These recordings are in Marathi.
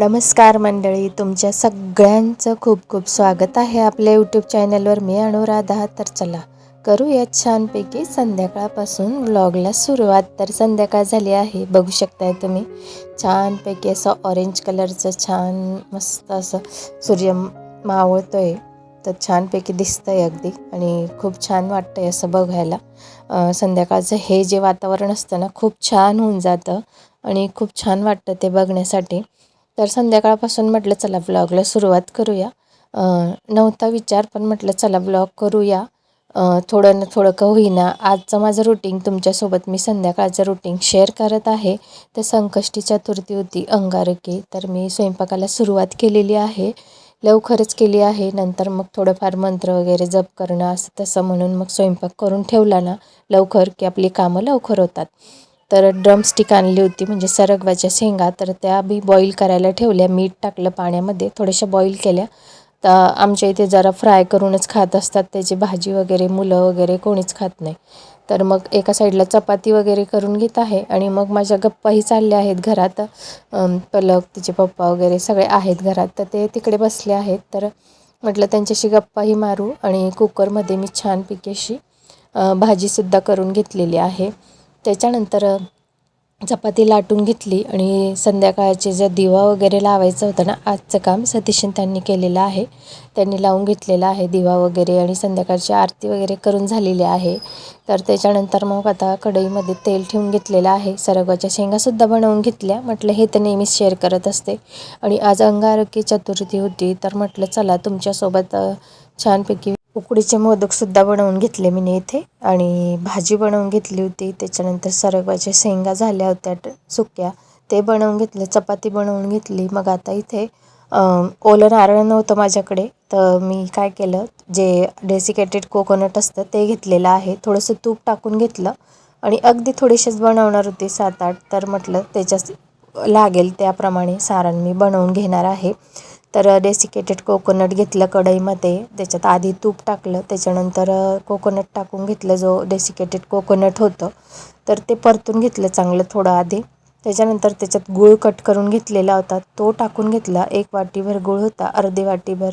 नमस्कार मंडळी तुमच्या सगळ्यांचं खूप खूप स्वागत आहे आपल्या यूट्यूब चॅनलवर मी अनुराधा. तर चला करूया छानपैकी संध्याकाळपासून व्लॉगला सुरुवात. तर संध्याकाळ झाली आहे बघू शकताय तुम्ही. छानपैकी असं ऑरेंज कलरचं छान मस्त असं सूर्य मावळतो आहे तर छानपैकी दिसतं आहे अगदी आणि खूप छान वाटतं आहे असं बघायला. संध्याकाळचं हे जे वातावरण असतं ना खूप छान होऊन जातं आणि खूप छान वाटतं ते बघण्यासाठी. तर संध्याकाळपासून म्हटलं चला ब्लॉगला सुरुवात करूया. नव्हता विचार पण म्हटलं चला ब्लॉग करूया. थोडं ना थोडं का होईना आजचं माझं रुटीन तुमच्यासोबत मी संध्याकाळचं रुटीन शेअर करत आहे. तर संकष्टी चतुर्थी होती अंगारकी. तर मी स्वयंपाकाला सुरुवात केलेली आहे. लवकरच केली आहे. नंतर मग थोडंफार मंत्र वगैरे जप करणं असं तसं म्हणून मग स्वयंपाक करून ठेवला ना लवकर की आपली कामं लवकर होतात. तर ड्रमस्टिक आणली होती म्हणजे सरगवाच्या शेंगा. तर त्या बी बॉईल करायला ठेवल्या मीठ टाकलं पाण्यामध्ये थोड्याशा बॉईल केल्या. तर आमच्या इथे जरा फ्राय करूनच खात असतात त्याची भाजी वगैरे मुलं वगैरे कोणीच खात नाही. तर मग एका साईडला चपाती वगैरे करून घेत आहे आणि मग माझ्या गप्पाही चालल्या आहेत घरात. पलक तिचे पप्पा वगैरे सगळे आहेत घरात. तर ते तिकडे बसले आहेत. तर म्हटलं त्यांच्याशी गप्पाही मारू आणि कुकरमध्ये मी छानपैकी अशी भाजीसुद्धा करून घेतलेली आहे. त्याच्यानंतर चपाती लाटून घेतली आणि संध्याकाळचे जे दिवा वगैरे लावायचं होतं ना आजचं काम सतीशन त्यांनी केलेलं आहे. त्यांनी लावून घेतलेलं आहे दिवा वगैरे आणि संध्याकाळची आरती वगैरे करून झालेली आहे. तर त्याच्यानंतर मग आता कढईमध्ये तेल ठेवून घेतलेलं आहे. सरगवाच्या शेंगासुद्धा बनवून घेतल्या. म्हटलं हे तर नेहमीच शेअर करत असते. आणि आज अंगारकी चतुर्थी होती तर म्हटलं चला तुमच्यासोबत छानपैकी उकडीचे मोदकसुद्धा बनवून घेतले मी इथे. आणि भाजी बनवून घेतली होती. त्याच्यानंतर सरगवाच्या शेंगा झाल्या होत्या सुक्या. ते बनवून घेतले चपाती बनवून घेतली. मग आता इथे ओलं नारळ नव्हतं माझ्याकडे. तर मी काय केलं जे डेसिकेटेड कोकोनट असतं ते घेतलेलं आहे. थोडंसं तूप टाकून घेतलं. आणि अगदी थोडीशीच बनवणार होती सात आठ. तर म्हटलं त्याच्याच लागेल त्याप्रमाणे सारण मी बनवून घेणार आहे. तर डेसिकेटेड कोकोनट घेतलं कढईमध्ये. त्याच्यात आधी तूप टाकलं त्याच्यानंतर कोकोनट टाकून घेतलं जो डेसिकेटेड कोकोनट होतं. तर ते परतून घेतलं चांगलं थोडं आधी. त्याच्यानंतर त्याच्यात गूळ कट करून घेतलेला होता. तो टाकून घेतला. एक वाटीभर गूळ होता अर्धी वाटीभर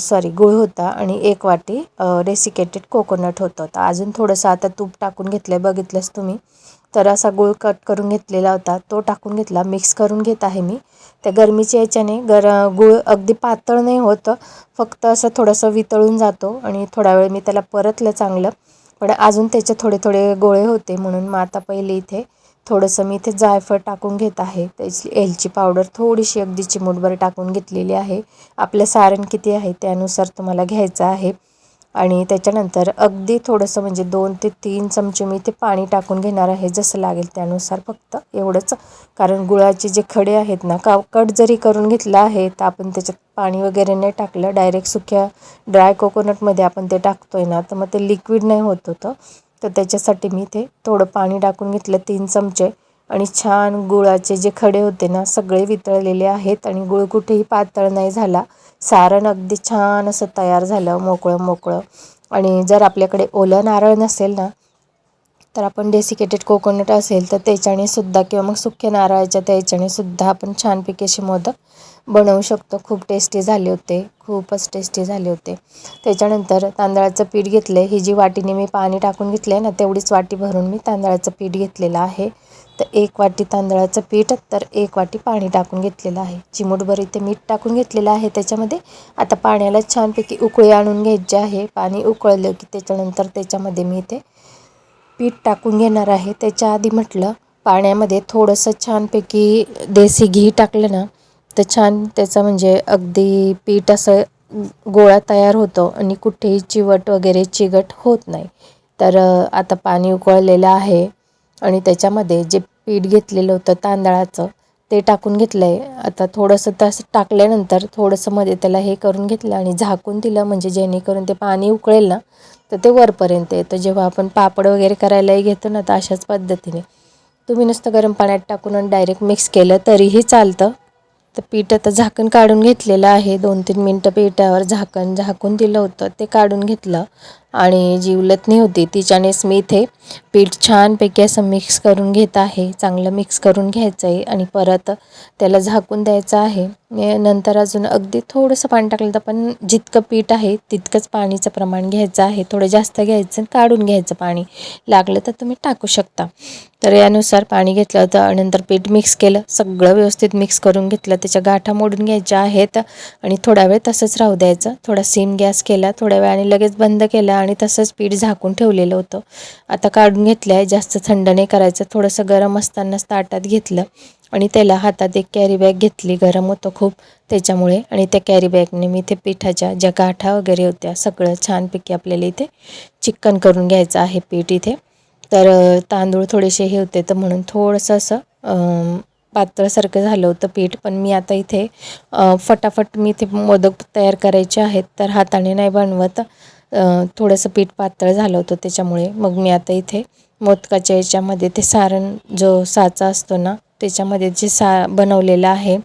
सॉरी गूळ होता आणि एक वाटी डेसिकेटेड कोकोनट होतं. तर अजून थोडंसं आता तूप टाकून घेतलं आहे बघितलंच तुम्ही. तर असा गूळ कट करून घेतलेला होता. तो टाकून घेतला. मिक्स करून घेत आहे मी. त्या गरमीच्या याच्याने गर गूळ अगदी पातळ नाही होतं. फक्त असं थोडंसं वितळून जातो आणि थोडा वेळ मी त्याला परतलं चांगलं. पण अजून त्याचे थोडे थोडे गोळे होते म्हणून मग आता पहिले इथे थोडंसं मी इथे जायफळ टाकून घेत आहे. त्याची एलची पावडर थोडीशी अगदी चिमूटभर टाकून घेतलेली आहे. आपलं सारण किती आहे त्यानुसार तुम्हाला घ्यायचं आहे. आणि त्याच्यानंतर अगदी थोडंसं म्हणजे दोन ते तीन चमचे मी ते पाणी टाकून घेणार आहे जसं लागेल त्यानुसार फक्त एवढंच. कारण गुळाचे जे खडे आहेत ना का कट जरी करून घेतलं आहे तर आपण त्याच्यात पाणी वगैरे नाही टाकलं. डायरेक्ट सुक्या ड्राय कोकोनटमध्ये आपण ते टाकतो आहे ना तर मग ते लिक्विड नाही होत होतं. तर त्याच्यासाठी मी ते थोडं पाणी टाकून घेतलं तीन चमचे. आणि छान गुळाचे जे खडे होते ना सगळे वितळलेले आहेत आणि गुळ कुठेही पातळ नाही झाला. सारण अगदी छान असं तयार झालं मोकळं मोकळं. आणि जर आपल्याकडे ओलं नारळ नसेल ना तर आपण डेसिकेटेड कोकोनट असेल तर त्याच्याने सुद्धा किंवा मग सुक्या नारळाच्या त्याच्याने सुद्धा आपण छानपैकी असे मोदक बनवू शकतो. खूप टेस्टी झाले होते खूपच टेस्टी झाले होते. त्याच्यानंतर तांदळाचं पीठ घेतलं आहे ही जी वाटीने मी पाणी टाकून घेतलं आहे ना तेवढीच वाटी भरून मी तांदळाचं पीठ घेतलेलं आहे. तर एक वाटी तांदळाचं पीठ तर एक वाटी पाणी टाकून घेतलेलं आहे. चिमूटभर इथे मीठ टाकून घेतलेलं आहे. त्याच्यामध्ये आता पाण्याला छानपैकी उकळी आणून घ्यायची आहे. पाणी उकळलं की त्याच्यानंतर त्याच्यामध्ये मी इथे पीठ टाकून घेणार आहे. त्याच्या आधी म्हटलं पाण्यामध्ये थोडंसं छानपैकी देसी घी टाकलं ना तर छान त्याचं म्हणजे अगदी पीठ असं गोळा तयार होतो आणि कुठेही चिवट वगैरे चिगट होत नाही. तर आता पाणी उकळलेलं आहे आणि त्याच्यामध्ये जे पीठ घेतलेलं होतं तांदळाचं. ते टाकून घेतलं आहे आता थोडंसं तसं टाकल्यानंतर थोडंसं मध्ये त्याला हे करून घेतलं आणि झाकून दिलं म्हणजे जेणेकरून ते पाणी उकळेल ना तर ते वरपर्यंत येतं. जेव्हा आपण पापड वगैरे करायलाही घेतो ना तर अशाच पद्धतीने. तुम्ही नुसतं गरम पाण्यात टाकून आणि डायरेक्ट मिक्स केलं तरीही चालतं. तर पीठ आता झाकण काढून घेतलेलं आहे. दोन तीन मिनटं पिठावर झाकण झाकून दिलं होतं. ते काढून घेतलं. आणि जी उलटणी होती तिच्यानेच मी इथे पीठ छानपैकी असं मिक्स करून घेत आहे. चांगलं मिक्स करून घ्यायचं आहे आणि परत त्याला झाकून द्यायचं आहे. नंतर अजून अगदी थोडंसं पाणी टाकलं तर पण जितकं पीठ आहे तितकंच पाणीचं प्रमाण घ्यायचं आहे. थोडं जास्त घ्यायचं आणि काढून घ्यायचं पाणी. लागलं तर तुम्ही टाकू शकता. तर यानुसार पाणी घेतलं होतं आणि नंतर पीठ मिक्स केलं. सगळं व्यवस्थित मिक्स करून घेतलं. त्याच्या गाठा मोडून घ्यायच्या आहेत. आणि थोडा वेळ तसंच राहू द्यायचं. थोडा सिम गॅस केला. थोड्या वेळाने लगेच बंद केला आणि तसंच पीठ झाकून ठेवलेलं होतं. आता काढून घेतलं आहे जास्त थंड नाही करायचं. थोडंसं गरम असतानाच ताटात घेतलं आणि त्याला हातात एक कॅरी बॅग घेतली. गरम होतं खूप त्याच्यामुळे आणि त्या कॅरी बॅगने मी ते पिठाच्या ज्या गाठा वगैरे होत्या सगळं छानपैकी आपल्याला इथे चिक्कन करून घ्यायचं आहे पीठ इथे. तर तांदूळ थोडेसे हे होते तर म्हणून थोडंसं असं पातळसारखं झालं होतं पीठ. पण मी आता इथे फटाफट मी ते मोदक तयार करायचे आहेत. तर हाताने नाही बनवत. थोडंसं पीठ पातळ झालं होतं त्याच्यामुळे. मग मी आता इथे मोदकाच्या याच्यामध्ये ते सारण जो साचा असतो ना त्याच्यामध्ये जे सा बनवलेलं आहे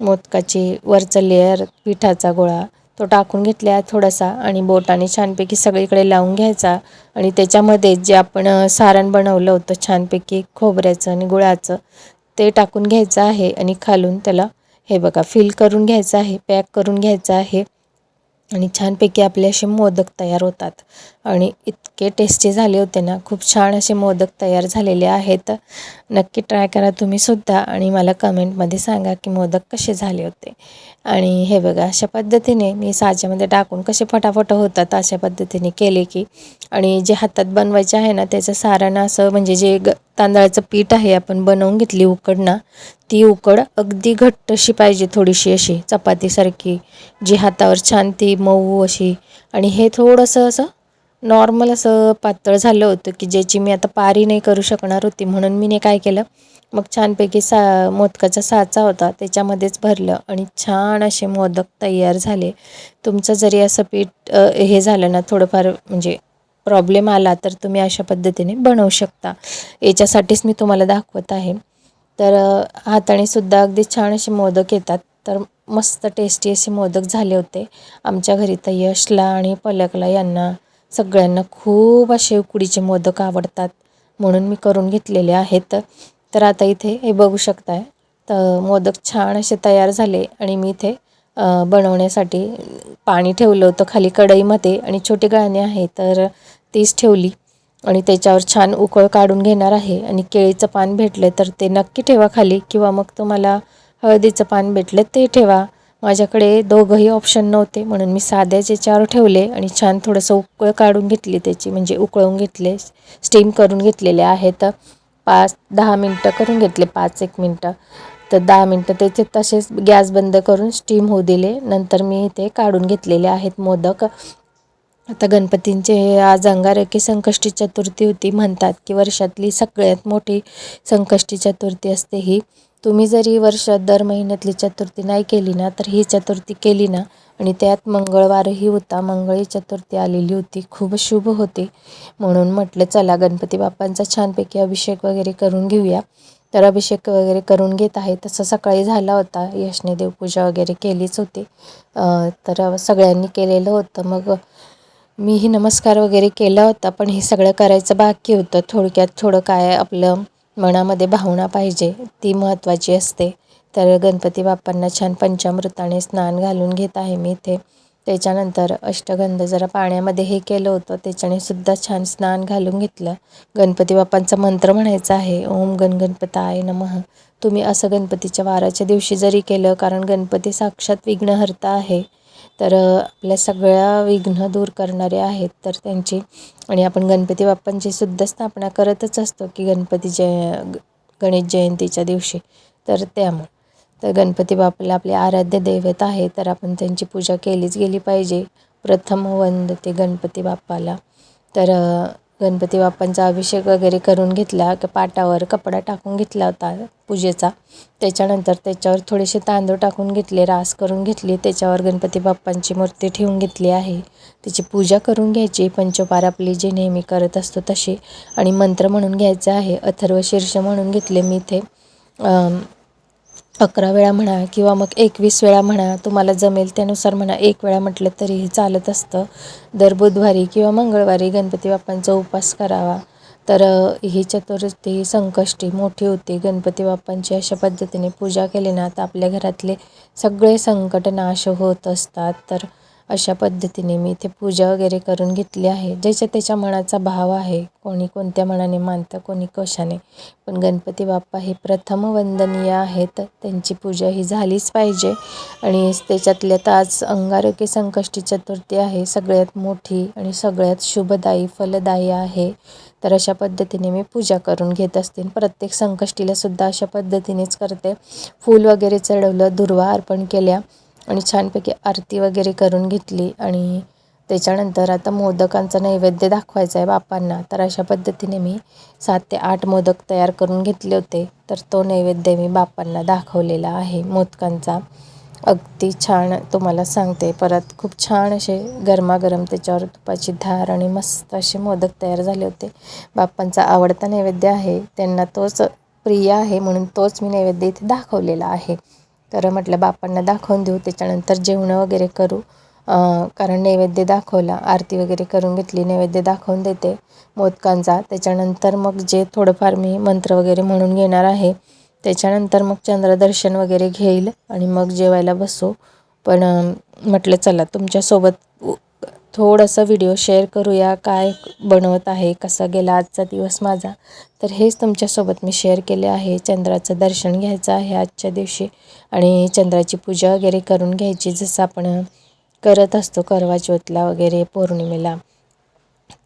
मोदकाची वरचं लेअर पिठाचा गोळा तो टाकून घेतला थोडासा आणि बोटाने छानपैकी सगळीकडे लावून घ्यायचा आणि त्याच्यामध्ये जे आपण सारण बनवलं होतं छानपैकी खोबऱ्याचं आणि गुळाचं ते टाकून घ्यायचं आहे आणि खालून त्याला हे बघा फिल करून घ्यायचं आहे पॅक करून घ्यायचं आहे. आणि छानपैकी आपले असे मोदक तयार होतात. आणि इतके टेस्टी झाले होते ना खूप छान असे मोदक तयार झालेले आहेत. नक्की ट्राय करा तुम्ही सुद्धा आणि मला कमेंटमध्ये सांगा की मोदक कसे झाले होते. आणि हे बघा अशा पद्धतीने मी साच्यामध्ये टाकून कसे फटाफट होतात अशा पद्धतीने केले की आणि जे हातात बनवायचे आहे ना त्याचं सारण असं म्हणजे जे ग तांदळाचं पीठ आहे आपण बनवून घेतली उकड ना ती उकड अगदी घट्ट अशी पाहिजे थोडीशी अशी चपातीसारखी जी हातावर छान ती मऊ अशी. आणि हे थोडंसं असं नॉर्मल असं पातळ झालं होतं की ज्याची मी आता पारी नाही करू शकणार होती म्हणून मी काय केलं. मग छानपैकी सा मोदकाचा साचा होता त्याच्यामध्येच भरलं आणि छान असे मोदक तयार झाले. तुमचं जरी असं पीठ हे झालं ना थोडंफार म्हणजे प्रॉब्लेम आला तर तुम्ही अशा पद्धतीने बनवू शकता. याच्यासाठीच मी तुम्हाला दाखवत आहे. तर हाताने सुद्धा अगदी छान असे मोदक येतात. तर मस्त टेस्टी असे मोदक झाले होते. आमच्या घरी तर यशला आणि पलकला यांना सगळ्यांना खूप असे उकडीचे मोदक आवडतात. म्हणून मी करून घेतलेले आहेत. तर आता इथे हे बघू शकताय. तर मोदक छान असे तयार झाले आणि मी इथे बनवण्यासाठी पाणी ठेवलं होतं खाली कढईमध्ये आणि छोटी गाळणी आहे तर तीच ठेवली. आणि त्याच्यावर छान उकळ काढून घेणार आहे आणि केळीचं पान भेटलं तर ते नक्की ठेवा खाली किंवा मग तुम्हाला हळदीचं पान भेटलं ते ठेवा. माझ्याकडे दोघंही ऑप्शन नव्हते म्हणून मी साध्याच याच्यावर ठेवले आणि छान थोडंसं उकळ काढून घेतली त्याची म्हणजे उकळून घेतले स्टीम करून घेतलेले आहेत. पाच दहा मिनटं करून घेतले पाच एक मिनटं. तर दहा मिनटं त्याचे तसेच गॅस बंद करून स्टीम होऊ दिले. नंतर मी ते काढून घेतलेले आहेत मोदक. आता गणपतींचे आज अंगारकी संकष्टी चतुर्थी होती म्हणतात की वर्षातली सगळ्यात मोठी संकष्टी चतुर्थी असते ही. तुम्ही जरी वर्षात दर महिन्यातली चतुर्थी नाही केली ना तर ही चतुर्थी केली ना आणि त्यात मंगळवारही होता. मंगळी चतुर्थी आलेली होती. खूप शुभ होते. म्हणून म्हटलं चला गणपती बाप्पांचा छानपैकी अभिषेक वगैरे करून घेऊया. तर अभिषेक वगैरे करून घेत आहे. तसं सकाळी झाला होता. यशने देवपूजा वगैरे केलीच होती. तर सगळ्यांनी केलेलं होतं. मग मीही नमस्कार वगैरे केला होता पण हे सगळं करायचं बाकी होतं. थोडक्यात थोडं काय आपलं मनामध्ये भावना पाहिजे ती महत्त्वाची असते. तर गणपती बाप्पांना छान पंचामृताने स्नान घालून घेत आहे मी इथे. त्याच्यानंतर अष्टगंध जरा पाण्यामध्ये हे केलं होतं त्याच्याने सुद्धा छान स्नान घालून घेतलं. गणपती बाप्पांचा मंत्र म्हणायचा आहे ओम गण गणपताय नमः. तुम्ही असं गणपतीच्या वाराच्या दिवशी जरी केलं कारण गणपती साक्षात विघ्नहर्ता आहे. तर आपल्या सगळ्या विघ्न दूर करणारे आहेत तर त्यांची आणि आपण गणपती बाप्पांची सुद्धा स्थापना करतच असतो की गणपती जय गणेश जयंतीच्या दिवशी. तर त्यामुळे तर गणपती बाप्पाला आपले आराध्य दैवत आहे तर आपण त्यांची पूजा केलीच गेली पाहिजे. प्रथम वंदते गणपती बाप्पाला. तर गणपती बाप्पांचा अभिषेक वगैरे करून घेतला पाटावर कपडा टाकून घेतला होता पूजेचा. त्याच्यानंतर त्याच्यावर थोडेसे तांदूळ टाकून घेतले रास करून घेतली त्याच्यावर गणपती बाप्पांची मूर्ती ठेवून घेतली आहे. त्याची पूजा करून घ्यायची पंचोपार आपली जे नेहमी करत असतो तशी. आणि मंत्र म्हणून घ्यायचं आहे अथर्व शीर्ष म्हणून घेतले मी इथे. अकरा वेळा म्हणा किंवा मग एकवीस वेळा म्हणा तुम्हाला जमेल त्यानुसार म्हणा एक वेळा म्हटलं तरीही चालत असतं. दर बुधवारी किंवा मंगळवारी गणपती बाप्पांचा उपास करावा. तर ही चतुर्थी संकष्टी मोठी होती. गणपती बाप्पांची अशा पद्धतीने पूजा केली ना तर आपल्या घरातले सगळे संकट नाश होत असतात. तर अशा पद्धतीने मी इथे पूजा वगैरे करून घेतली आहे. ज्याच्या त्याच्या मनाचा भाव आहे. कोणी कोणत्या मनाने मानतं कोणी कशाने. पण गणपती बाप्पा हे प्रथम वंदनीय आहेत. त्यांची पूजा ही झालीच पाहिजे. आणि त्याच्यातल्या आज अंगारकी संकष्टी चतुर्थी आहे. सगळ्यात मोठी आणि सगळ्यात शुभदायी फलदायी आहे. तर अशा पद्धतीने मी पूजा करून घेत असते. प्रत्येक संकष्टीला सुद्धा अशा पद्धतीनेच करते. फूल वगैरे चढवलं दुर्वा अर्पण केल्या. आणि छानपैकी आरती वगैरे करून घेतली. आणि त्याच्यानंतर आता मोदकांचा नैवेद्य दाखवायचा आहे बापांना तर अशा पद्धतीने मी सात ते आठ मोदक तयार करून घेतले होते. तर तो नैवेद्य मी बापांना दाखवलेला आहे मोदकांचा. अगदी छान तुम्हाला सांगते. परत खूप छान असे गरमागरम त्याच्यावर तुपाची धार आणि मस्त असे मोदक तयार झाले होते. बाप्पांचा आवडता नैवेद्य आहे. त्यांना तोच प्रिय आहे म्हणून तोच मी नैवेद्य इथे दाखवलेला आहे. तर म्हटलं बापांना दाखवून देऊ त्याच्यानंतर जेवणं वगैरे करू. कारण नैवेद्य दाखवला आरती वगैरे करून घेतली नैवेद्य दाखवून देते मोदकांचा. त्याच्यानंतर मग जे थोडंफार मी मंत्र वगैरे म्हणून घेणार आहे त्याच्यानंतर मग चंद्रदर्शन वगैरे घेईल आणि मग जेवायला बसू. पण म्हटलं चला तुमच्यासोबत थोडंसं व्हिडिओ शेअर करूया काय बनवत आहे कसा गेला आजचा दिवस माझा. तर हेच तुमच्यासोबत मी शेअर केले आहे. चंद्राचं दर्शन घ्यायचं आहे आजच्या दिवशी आणि चंद्राची पूजा वगैरे करून घ्यायची जसं आपण करत असतो करवा चौथला वगैरे पौर्णिमेला.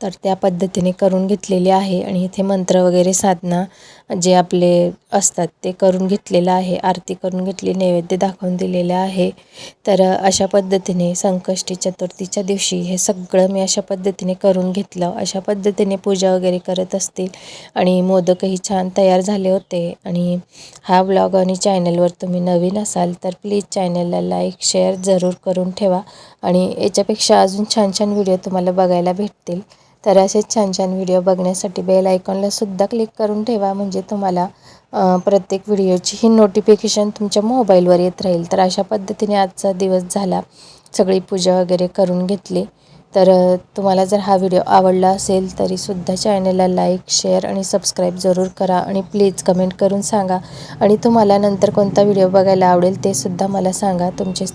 तर त्या पद्धतीने करून घेतलेली आहे आणि इथे मंत्र वगैरे साधना जे आपले असतात ते करून घेतलेलं आहे आरती करून घेतली नैवेद्य दाखवून दिलेलं आहे. तर अशा पद्धतीने संकष्टी चतुर्थीच्या दिवशी हे सगळं मी अशा पद्धतीने करून घेतलं. अशा पद्धतीने पूजा वगैरे करत असतील आणि मोदकही छान तयार झाले होते. आणि हा ब्लॉग आणि चॅनलवर तुम्ही नवीन असाल तर प्लीज चॅनलला लाईक शेअर जरूर करून ठेवा. आणि याच्यापेक्षा अजून छान छान व्हिडिओ तुम्हाला बघायला भेटतील. तर असेच छान छान व्हिडिओ बघण्यासाठी बेल आयकॉनला सुद्धा क्लिक करून ठेवा. म्हणजे तुम्हाला प्रत्येक व्हिडिओची ही नोटिफिकेशन तुमच्या मोबाईलवर येत राहील. तर अशा पद्धतीने आजचा दिवस झाला. सगळी पूजा वगैरे करून घेतली. तर तुम्हाला जर हा व्हिडिओ आवडला असेल तरीसुद्धा चॅनलला लाईक शेअर आणि सबस्क्राईब जरूर करा. आणि प्लीज कमेंट करून सांगा. आणि तुम्हाला नंतर कोणता व्हिडिओ बघायला आवडेल ते सुद्धा मला सांगा. तुमचे